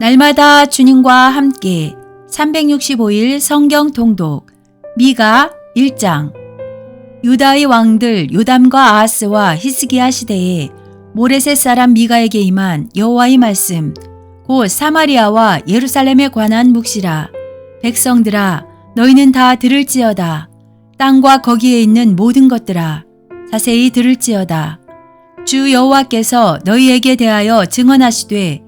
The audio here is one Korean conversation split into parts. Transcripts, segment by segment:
날마다 주님과 함께 365일 성경 통독 미가 1장. 유다의 왕들 요담과 아하스와 히스기야 시대에 모레셋 사람 미가에게 임한 여호와의 말씀 곧 사마리아와 예루살렘에 관한 묵시라. 백성들아 너희는 다 들을지어다. 땅과 거기에 있는 모든 것들아 자세히 들을지어다. 주 여호와께서 너희에게 대하여 증언하시되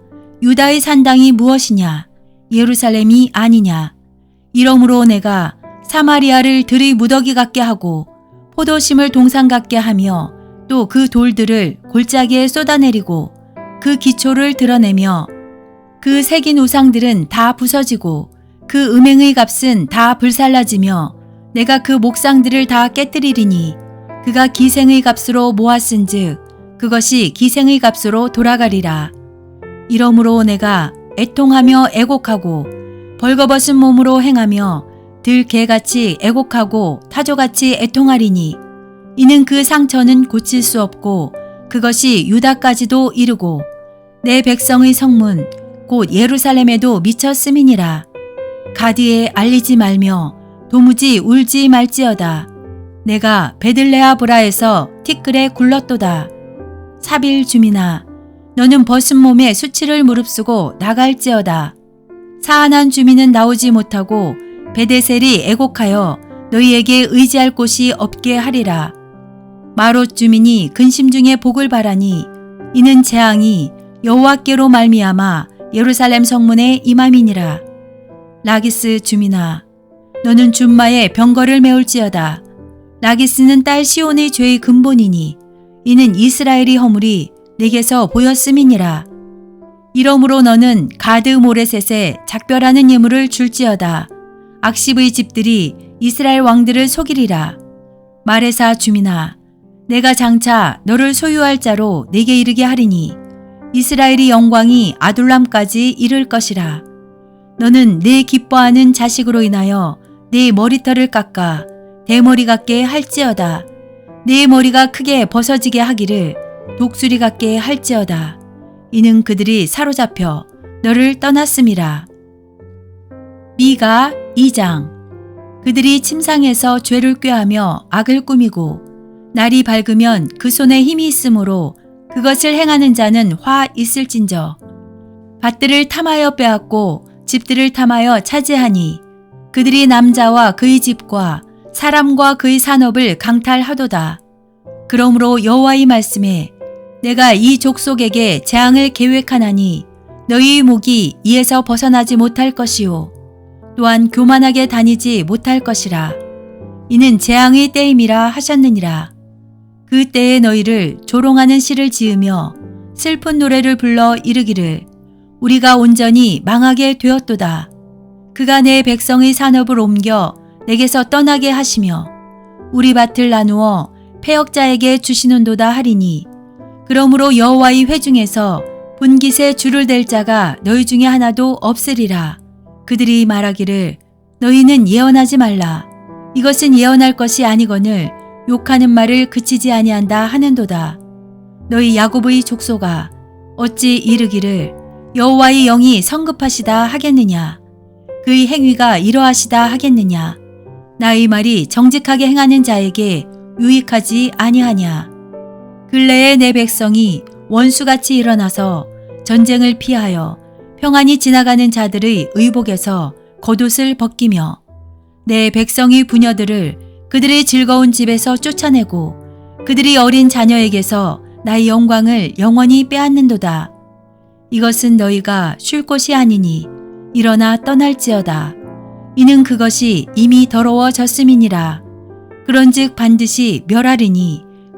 유다의 산당이 무엇이냐? 예루살렘이 아니냐? 이러므로 내가 사마리아를 들의 무더기 같게 하고 포도심을 동상 같게 하며 또 그 돌들을 골짜기에 쏟아내리고 그 기초를 드러내며 그 새긴 우상들은 다 부서지고 그 음행의 값은 다 불살라지며 내가 그 목상들을 다 깨뜨리리니 그가 기생의 값으로 모았은즉 그것이 기생의 값으로 돌아가리라. 이러므로 내가 애통하며 애곡하고 벌거벗은 몸으로 행하며 들개같이 애곡하고 타조같이 애통하리니 이는 그 상처는 고칠 수 없고 그것이 유다까지도 이르고 내 백성의 성문 곧 예루살렘에도 미쳤음이니라. 가디에 알리지 말며 도무지 울지 말지어다. 내가 베들레아 브라에서 티끌에 굴렀도다. 사빌 주민아 너는 벗은 몸에 수치를 무릅쓰고 나갈지어다. 사안한 주민은 나오지 못하고 베데셀이 애곡하여 너희에게 의지할 곳이 없게 하리라. 마롯 주민이 근심 중에 복을 바라니 이는 재앙이 여호와께로 말미암아 예루살렘 성문에 임함이니라. 라기스 주민아 너는 준마에 병거를 메울지어다. 라기스는 딸 시온의 죄의 근본이니 이는 이스라엘의 허물이 내게서 보였음이니라. 이러므로 너는 가드 모레셋에 작별하는 예물을 줄지어다. 악십의 집들이 이스라엘 왕들을 속이리라. 말해사 주민아, 내가 장차 너를 소유할 자로 내게 이르게 하리니 이스라엘의 영광이 아둘람까지 이를 것이라. 너는 내 기뻐하는 자식으로 인하여 내 머리털을 깎아 대머리 같게 할지어다. 내 머리가 크게 벗어지게 하기를 독수리 같게 할지어다. 이는 그들이 사로잡혀 너를 떠났음이라. 미가 2장 그들이 침상에서 죄를 꾀하며 악을 꾸미고 날이 밝으면 그 손에 힘이 있으므로 그것을 행하는 자는 화 있을진저 밭들을 탐하여 빼앗고 집들을 탐하여 차지하니 그들이 남자와 그의 집과 사람과 그의 산업을 강탈하도다. 그러므로 여호와의 말씀에 내가 이 족속에게 재앙을 계획하나니 너희 목이 이에서 벗어나지 못할 것이요. 또한 교만하게 다니지 못할 것이라. 이는 재앙의 때임이라 하셨느니라. 그 때에 너희를 조롱하는 시를 지으며 슬픈 노래를 불러 이르기를 우리가 온전히 망하게 되었도다. 그가 내 백성의 산업을 옮겨 내게서 떠나게 하시며 우리 밭을 나누어 폐역자에게 주시는도다 하리니 그러므로 여호와의 회중에서 분깃에 줄을 댈 자가 너희 중에 하나도 없으리라. 그들이 말하기를 너희는 예언하지 말라. 이것은 예언할 것이 아니거늘 욕하는 말을 그치지 아니한다 하는도다. 너희 야곱의 족소가 어찌 이르기를 여호와의 영이 성급하시다 하겠느냐? 그의 행위가 이러하시다 하겠느냐? 나의 말이 정직하게 행하는 자에게 유익하지 아니하냐? 근래에 내 백성이 원수같이 일어나서 전쟁을 피하여 평안히 지나가는 자들의 의복에서 겉옷을 벗기며 내 백성의 부녀들을 그들의 즐거운 집에서 쫓아내고 그들이 어린 자녀에게서 나의 영광을 영원히 빼앗는도다. 이것은 너희가 쉴 곳이 아니니 일어나 떠날지어다. 이는 그것이 이미 더러워졌음이니라. 그런즉 반드시 멸하리니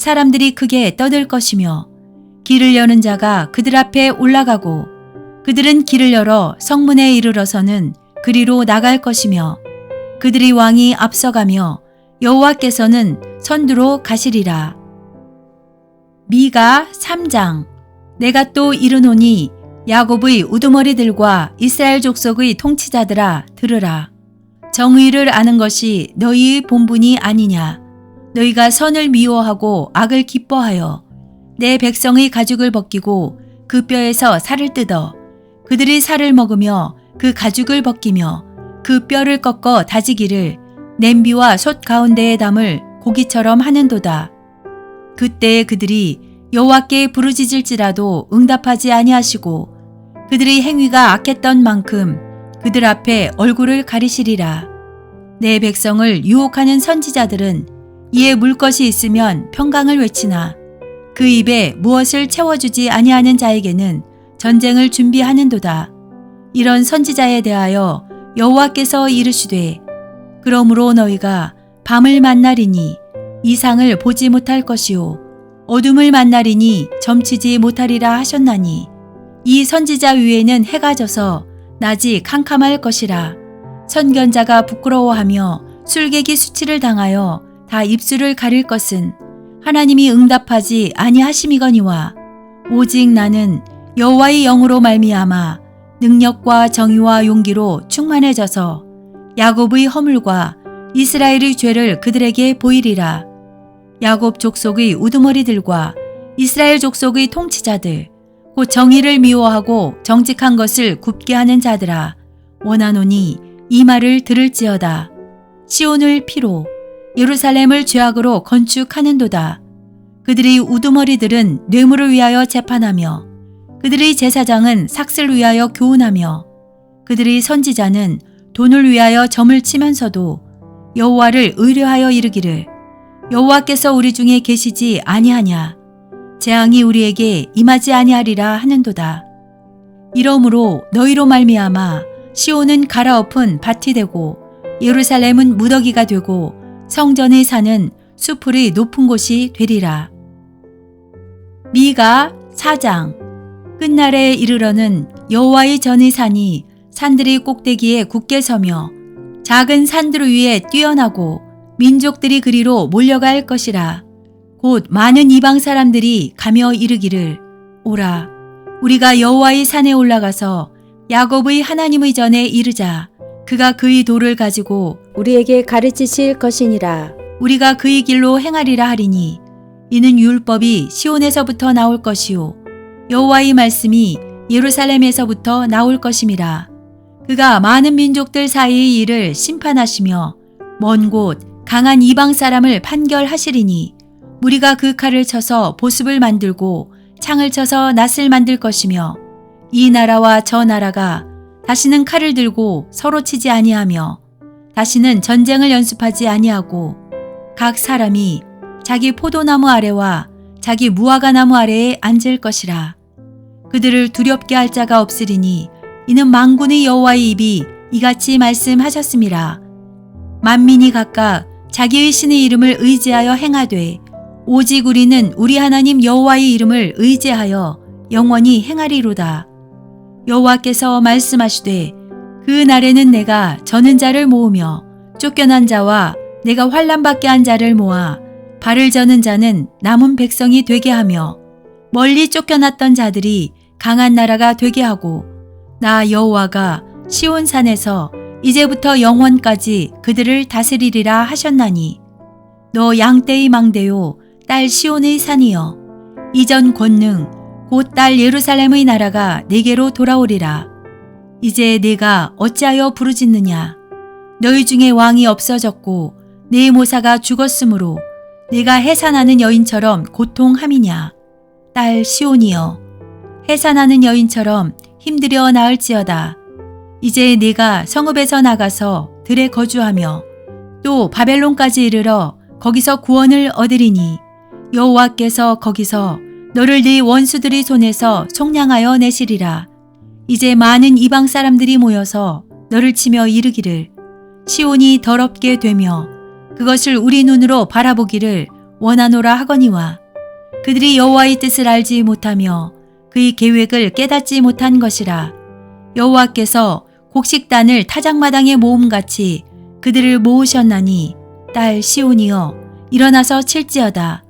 사람들이 크게 떠들 것이며 길을 여는 자가 그들 앞에 올라가고 그들은 길을 열어 성문에 이르러서는 그리로 나갈 것이며 그들이 왕이 앞서가며 여호와께서는 선두로 가시리라. 미가 3장 내가 또 이르노니 야곱의 우두머리들과 이스라엘 족속의 통치자들아 들으라. 정의를 아는 것이 너희의 본분이 아니냐. 너희가 선을 미워하고 악을 기뻐하여 내 백성의 가죽을 벗기고 그 뼈에서 살을 뜯어 그들이 살을 먹으며 그 가죽을 벗기며 그 뼈를 꺾어 다지기를 냄비와 솥 가운데에 담을 고기처럼 하는도다. 그때에 그들이 여호와께 부르짖을지라도 응답하지 아니하시고 그들의 행위가 악했던 만큼 그들 앞에 얼굴을 가리시리라. 내 백성을 유혹하는 선지자들은 이에 물 것이 있으면 평강을 외치나 그 입에 무엇을 채워주지 아니하는 자에게는 전쟁을 준비하는도다. 이런 선지자에 대하여 여호와께서 이르시되 그러므로 너희가 밤을 만나리니 이상을 보지 못할 것이요 어둠을 만나리니 점치지 못하리라 하셨나니 이 선지자 위에는 해가 져서 낮이 캄캄할 것이라 선견자가 부끄러워하며 술객이 수치를 당하여 다 입술을 가릴 것은 하나님이 응답하지 아니하심이거니와 오직 나는 여호와의 영으로 말미암아 능력과 정의와 용기로 충만해져서 야곱의 허물과 이스라엘의 죄를 그들에게 보이리라. 야곱 족속의 우두머리들과 이스라엘 족속의 통치자들, 곧 정의를 미워하고 정직한 것을 굽게 하는 자들아, 원하노니 이 말을 들을지어다. 시온을 피로, 예루살렘을 죄악으로 건축하는도다. 그들의 우두머리들은 뇌물을 위하여 재판하며 그들의 제사장은 삭슬 위하여 교훈하며 그들의 선지자는 돈을 위하여 점을 치면서도 여호와를 의뢰하여 이르기를 여호와께서 우리 중에 계시지 아니하냐 재앙이 우리에게 임하지 아니하리라 하는도다. 이러므로 너희로 말미암아 시온은 갈아엎은 밭이 되고 예루살렘은 무더기가 되고 성전의 산은 수풀이 높은 곳이 되리라. 미가 4장 끝날에 이르러는 여호와의 전의 산이 산들이 꼭대기에 굳게 서며 작은 산들 위에 뛰어나고 민족들이 그리로 몰려갈 것이라. 곧 많은 이방 사람들이 가며 이르기를 오라 우리가 여호와의 산에 올라가서 야곱의 하나님의 전에 이르자 그가 그의 돌을 가지고 우리에게 가르치실 것이니라. 우리가 그의 길로 행하리라 하리니 이는 율법이 시온에서부터 나올 것이요 여호와의 말씀이 예루살렘에서부터 나올 것임이라 그가 많은 민족들 사이의 일을 심판하시며 먼 곳 강한 이방 사람을 판결하시리니 우리가 그 칼을 쳐서 보습을 만들고 창을 쳐서 낫을 만들 것이며 이 나라와 저 나라가 다시는 칼을 들고 서로 치지 아니하며 다시는 전쟁을 연습하지 아니하고 각 사람이 자기 포도나무 아래와 자기 무화과 나무 아래에 앉을 것이라. 그들을 두렵게 할 자가 없으리니 이는 망군의 여호와의 입이 이같이 말씀하셨습니다. 만민이 각각 자기의 신의 이름을 의지하여 행하되 오직 우리는 우리 하나님 여호와의 이름을 의지하여 영원히 행하리로다. 여호와께서 말씀하시되 그 날에는 내가 저는 자를 모으며 쫓겨난 자와 내가 환란 받게 한 자를 모아 발을 저는 자는 남은 백성이 되게 하며 멀리 쫓겨났던 자들이 강한 나라가 되게 하고 나 여호와가 시온 산에서 이제부터 영원까지 그들을 다스리리라 하셨나니 너 양떼의 망대요 딸 시온의 산이여. 이전 권능 곧 딸 예루살렘의 나라가 내게로 돌아오리라. 이제 내가 어찌하여 부르짖느냐? 너희 중에 왕이 없어졌고 내 모사가 죽었으므로 내가 해산하는 여인처럼 고통함이냐? 딸 시온이여 해산하는 여인처럼 힘들여 나을지어다. 이제 네가 성읍에서 나가서 들에 거주하며 또 바벨론까지 이르러 거기서 구원을 얻으리니 여호와께서 거기서 너를 네 원수들의 손에서 속량하여 내시리라. 이제 많은 이방 사람들이 모여서 너를 치며 이르기를 시온이 더럽게 되며 그것을 우리 눈으로 바라보기를 원하노라 하거니와 그들이 여호와의 뜻을 알지 못하며 그의 계획을 깨닫지 못한 것이라 여호와께서 곡식단을 타작마당에 모음같이 그들을 모으셨나니 딸 시온이여 일어나서 칠지어다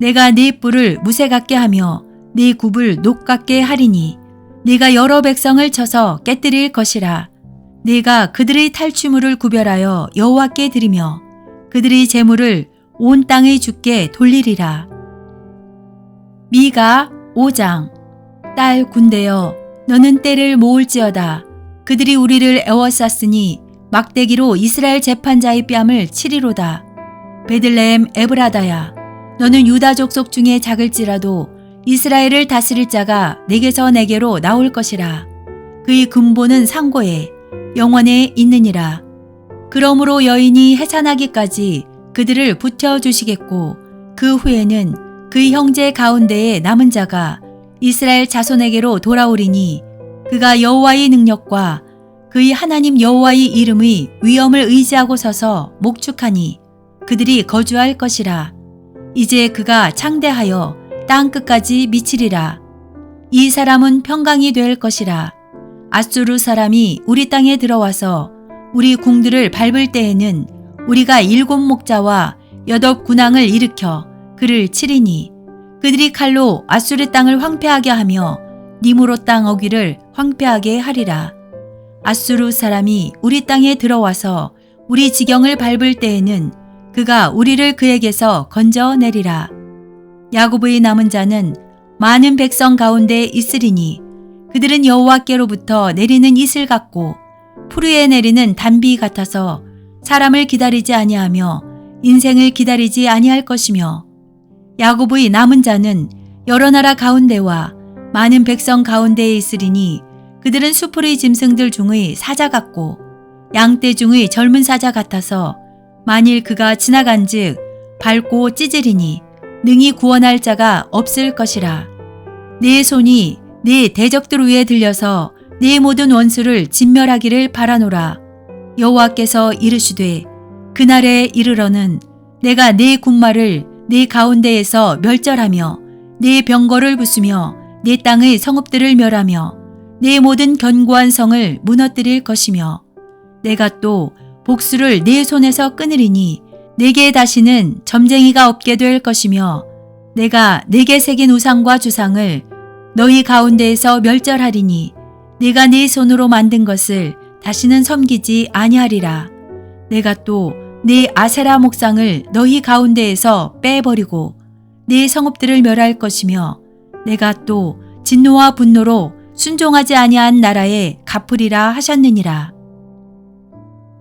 내가 네 뿔을 무쇠 같게 하며 네 굽을 녹 같게 하리니 네가 여러 백성을 쳐서 깨뜨릴 것이라. 네가 그들의 탈취물을 구별하여 여호와께 드리며 그들의 재물을 온 땅의 주께 돌리리라. 미가 5장. 딸 군대여 너는 때를 모을지어다. 그들이 우리를 애워쌌으니 막대기로 이스라엘 재판자의 뺨을 치리로다. 베들레헴 에브라다야 너는 유다 족속 중에 작을지라도 이스라엘을 다스릴 자가 내게서 내게로 나올 것이라. 그의 근본은 상고에 영원에 있느니라. 그러므로 여인이 해산하기까지 그들을 붙여 주시겠고 그 후에는 그의 형제 가운데에 남은 자가 이스라엘 자손에게로 돌아오리니 그가 여호와의 능력과 그의 하나님 여호와의 이름의 위엄을 의지하고 서서 목축하니 그들이 거주할 것이라 이제 그가 창대하여 땅 끝까지 미치리라 이 사람은 평강이 될 것이라 아수르 사람이 우리 땅에 들어와서 우리 궁들을 밟을 때에는 우리가 일곱 목자와 여덟 군왕을 일으켜 그를 치리니 그들이 칼로 아수르 땅을 황폐하게 하며 니무로 땅 어귀를 황폐하게 하리라. 아수르 사람이 우리 땅에 들어와서 우리 지경을 밟을 때에는 그가 우리를 그에게서 건져내리라. 야곱의 남은 자는 많은 백성 가운데 있으리니 그들은 여호와께로부터 내리는 이슬 같고 푸르에 내리는 단비 같아서 사람을 기다리지 아니하며 인생을 기다리지 아니할 것이며 야곱의 남은 자는 여러 나라 가운데와 많은 백성 가운데에 있으리니 그들은 수풀의 짐승들 중의 사자 같고 양떼 중의 젊은 사자 같아서 만일 그가 지나간즉 밟고 찢으리니 능히 구원할 자가 없을 것이라. 내 손이 내 대적들 위에 들려서 내 모든 원수를 진멸하기를 바라노라. 여호와께서 이르시되 그날에 이르러는 내가 내 군마를 내 가운데에서 멸절하며 내 병거를 부수며 내 땅의 성읍들을 멸하며 내 모든 견고한 성을 무너뜨릴 것이며 내가 또 복수를 내 손에서 끊으리니 내게 다시는 점쟁이가 없게 될 것이며 내가 내게 새긴 우상과 주상을 너희 가운데에서 멸절하리니 내가 네 손으로 만든 것을 다시는 섬기지 아니하리라. 내가 또 네 아세라 목상을 너희 가운데에서 빼버리고 네 성읍들을 멸할 것이며 내가 또 진노와 분노로 순종하지 아니한 나라에 갚으리라 하셨느니라.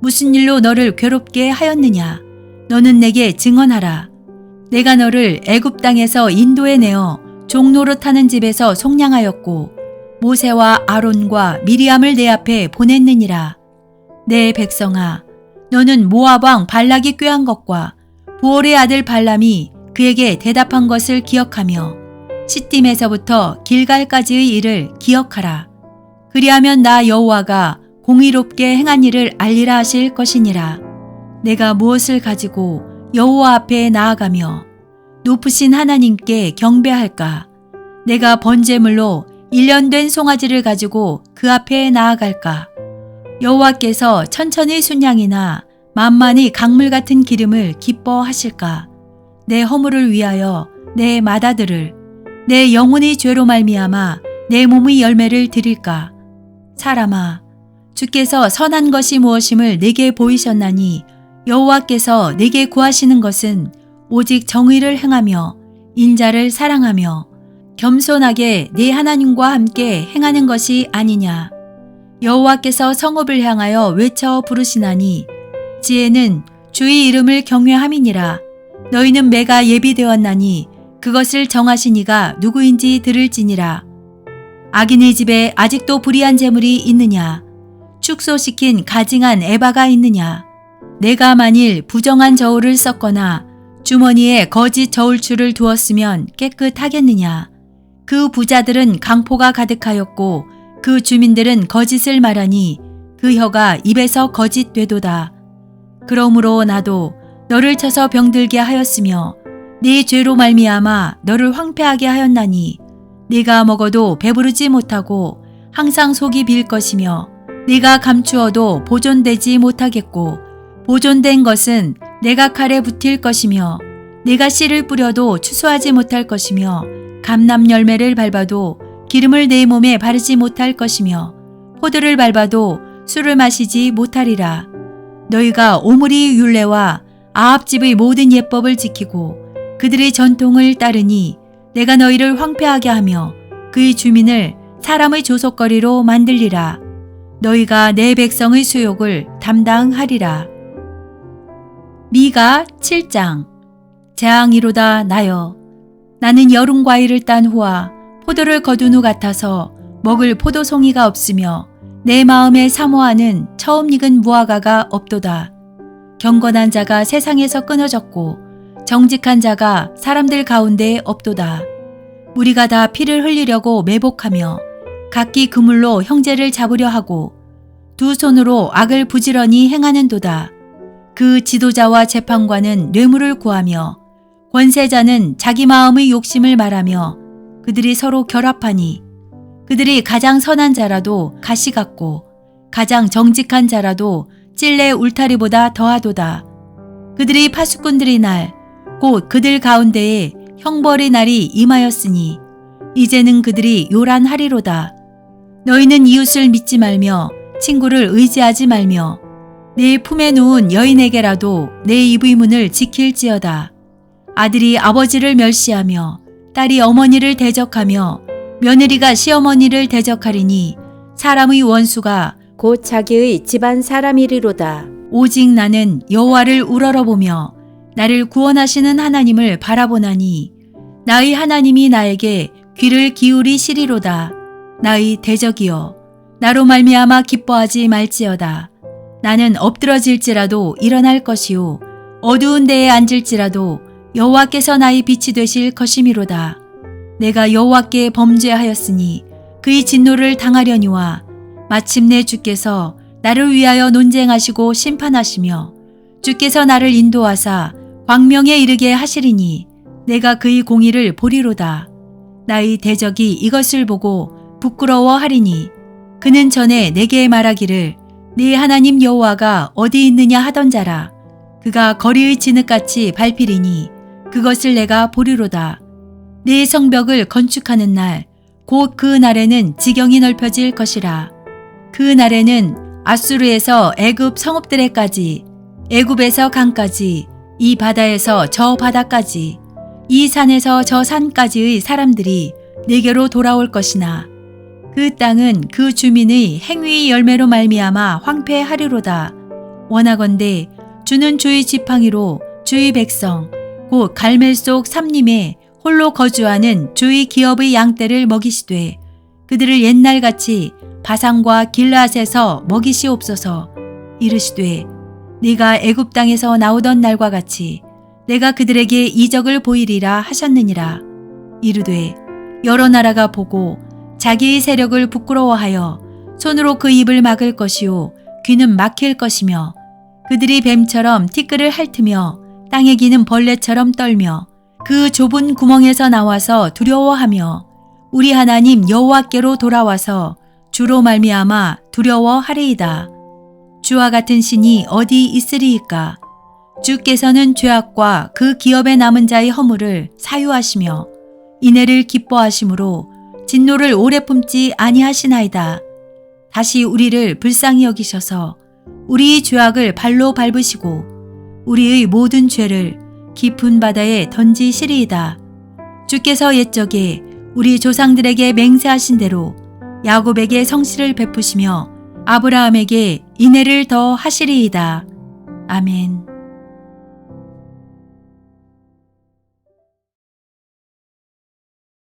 무슨 일로 너를 괴롭게 하였느냐? 너는 내게 증언하라. 내가 너를 애굽 땅에서 인도에 내어 종노릇하는 집에서 속량하였고 모세와 아론과 미리암을 내 앞에 보냈느니라. 내 백성아 너는 모압 왕 발락이 꾀한 것과 부올의 아들 발람이 그에게 대답한 것을 기억하며 시딤에서부터 길갈까지의 일을 기억하라. 그리하면 나 여호와가 공의롭게 행한 일을 알리라 하실 것이니라. 내가 무엇을 가지고 여호와 앞에 나아가며 높으신 하나님께 경배할까? 내가 번제물로 일련된 송아지를 가지고 그 앞에 나아갈까? 여호와께서 천천히 순양이나 만만히 강물 같은 기름을 기뻐하실까? 내 허물을 위하여 내 마다들을 내 영혼의 죄로 말미암아 내 몸의 열매를 드릴까? 사람아, 주께서 선한 것이 무엇임을 내게 보이셨나니 여호와께서 내게 구하시는 것은 오직 정의를 행하며 인자를 사랑하며 겸손하게 내 하나님과 함께 행하는 것이 아니냐. 여호와께서 성읍을 향하여 외쳐 부르시나니 지혜는 주의 이름을 경외함이니라. 너희는 매가 예비되었나니 그것을 정하신 이가 누구인지 들을지니라. 악인의 집에 아직도 불의한 재물이 있느냐? 축소시킨 가증한 에바가 있느냐? 내가 만일 부정한 저울을 썼거나 주머니에 거짓 저울추를 두었으면 깨끗하겠느냐? 그 부자들은 강포가 가득하였고 그 주민들은 거짓을 말하니 그 혀가 입에서 거짓 되도다. 그러므로 나도 너를 쳐서 병들게 하였으며 네 죄로 말미암아 너를 황폐하게 하였나니 네가 먹어도 배부르지 못하고 항상 속이 빌 것이며 네가 감추어도 보존되지 못하겠고 보존된 것은 내가 칼에 붙일 것이며 네가 씨를 뿌려도 추수하지 못할 것이며 감람 열매를 밟아도 기름을 내 몸에 바르지 못할 것이며 포도를 밟아도 술을 마시지 못하리라 너희가 오므리 율례와 아합집의 모든 예법을 지키고 그들의 전통을 따르니 내가 너희를 황폐하게 하며 그의 주민을 사람의 조속거리로 만들리라. 너희가 내 백성의 수욕을 담당하리라. 미가 7장 재앙이로다 나여 나는 여름 과일을 딴 후와 포도를 거둔 후 같아서 먹을 포도송이가 없으며 내 마음에 사모하는 처음 익은 무화과가 없도다. 경건한 자가 세상에서 끊어졌고 정직한 자가 사람들 가운데 없도다. 우리가 다 피를 흘리려고 매복하며 각기 그물로 형제를 잡으려 하고 두 손으로 악을 부지런히 행하는도다. 그 지도자와 재판관은 뇌물을 구하며 권세자는 자기 마음의 욕심을 말하며 그들이 서로 결합하니 그들이 가장 선한 자라도 가시 같고 가장 정직한 자라도 찔레 울타리보다 더하도다. 그들이 파수꾼들의 날, 곧 그들 가운데에 형벌의 날이 임하였으니 이제는 그들이 요란하리로다. 너희는 이웃을 믿지 말며 친구를 의지하지 말며 내 품에 누운 여인에게라도 내 입의 문을 지킬지어다. 아들이 아버지를 멸시하며 딸이 어머니를 대적하며 며느리가 시어머니를 대적하리니 사람의 원수가 곧 자기의 집안 사람이리로다. 오직 나는 여호와를 우러러보며 나를 구원하시는 하나님을 바라보나니 나의 하나님이 나에게 귀를 기울이시리로다. 나의 대적이여 나로 말미암아 기뻐하지 말지어다. 나는 엎드러질지라도 일어날 것이요 어두운 데에 앉을지라도 여호와께서 나의 빛이 되실 것이미로다. 내가 여호와께 범죄하였으니 그의 진노를 당하려니와 마침내 주께서 나를 위하여 논쟁하시고 심판하시며 주께서 나를 인도하사 광명에 이르게 하시리니 내가 그의 공의를 보리로다. 나의 대적이 이것을 보고 부끄러워하리니 그는 전에 내게 말하기를 네 하나님 여호와가 어디 있느냐 하던 자라 그가 거리의 진흙같이 밟히리니 그것을 내가 보리로다. 네 성벽을 건축하는 날 곧 그 날에는 지경이 넓혀질 것이라. 그 날에는 아수르에서 애굽 성읍들에까지 애굽에서 강까지 이 바다에서 저 바다까지 이 산에서 저 산까지의 사람들이 내게로 돌아올 것이나 그 땅은 그 주민의 행위의 열매로 말미암아 황폐하리로다. 원하건대 주는 주의 지팡이로 주의 백성 곧 갈멜 속 삼림에 홀로 거주하는 주의 기업의 양떼를 먹이시되 그들을 옛날같이 바산과 길라앗에서 먹이시옵소서 이르시되 네가 애굽 땅에서 나오던 날과 같이 내가 그들에게 이적을 보이리라 하셨느니라 이르되 여러 나라가 보고 자기의 세력을 부끄러워하여 손으로 그 입을 막을 것이요 귀는 막힐 것이며 그들이 뱀처럼 티끌을 핥으며 땅에 기는 벌레처럼 떨며 그 좁은 구멍에서 나와서 두려워하며 우리 하나님 여호와께로 돌아와서 주로 말미암아 두려워하리이다. 주와 같은 신이 어디 있으리이까? 주께서는 죄악과 그 기업에 남은 자의 허물을 사유하시며 이내를 기뻐하심으로 진노를 오래 품지 아니하시나이다. 다시 우리를 불쌍히 여기셔서 우리의 죄악을 발로 밟으시고 우리의 모든 죄를 깊은 바다에 던지시리이다. 주께서 옛적에 우리 조상들에게 맹세하신 대로 야곱에게 성실을 베푸시며 아브라함에게 인애를 더 하시리이다. 아멘.